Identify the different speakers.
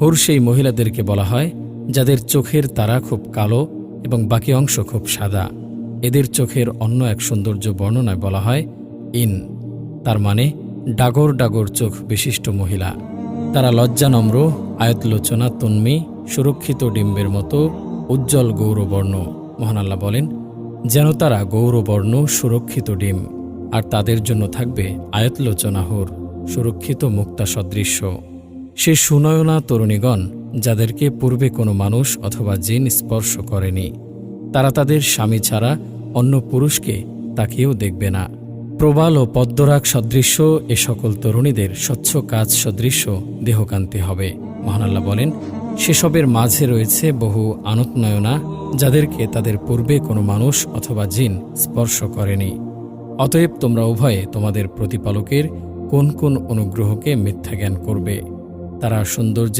Speaker 1: হুর সেই মহিলাদেরকে বলা হয়, যাদের চোখের তারা খুব কালো এবং বাকি অংশ খুব সাদা। এদের চোখের অন্য এক সৌন্দর্য বর্ণনায় বলা হয়, ইন। তার মানে ডাগর ডাগর চোখ বিশিষ্ট মহিলা। তারা লজ্জানম্র, আয়তলোচনা তন্মী, সুরক্ষিত ডিম্বের মতো উজ্জ্বল গৌরবর্ণ। মহান আল্লাহ বলেন, যেন তারা গৌরবর্ণ, সুরক্ষিত ডিম, আর তাদের জন্য থাকবে আয়তলোচনা হোর, সুরক্ষিত মুক্তা সদৃশ্য সে সুনয়না তরুণীগণ, যাদেরকে পূর্বে কোনো মানুষ অথবা জিন স্পর্শ করেনি। তারা তাদের স্বামী ছাড়া অন্য পুরুষকে তাকেও দেখবে না। প্রবাল ও পদ্মরাগ সদৃশ্য এ সকল তরুণীদের স্বচ্ছ কাজ সদৃশ্য দেহকান্তি হবে। মহানাল্লাহ বলেন, সেসবের মাঝে রয়েছে বহু আনতনয়না, যাদেরকে তাদের পূর্বে কোনো মানুষ অথবা জিন স্পর্শ করেনি। অতএব তোমরা উভয়ে তোমাদের প্রতিপালকের কোন কোন অনুগ্রহকে মিথ্যা জ্ঞান করবে? তারা সৌন্দর্য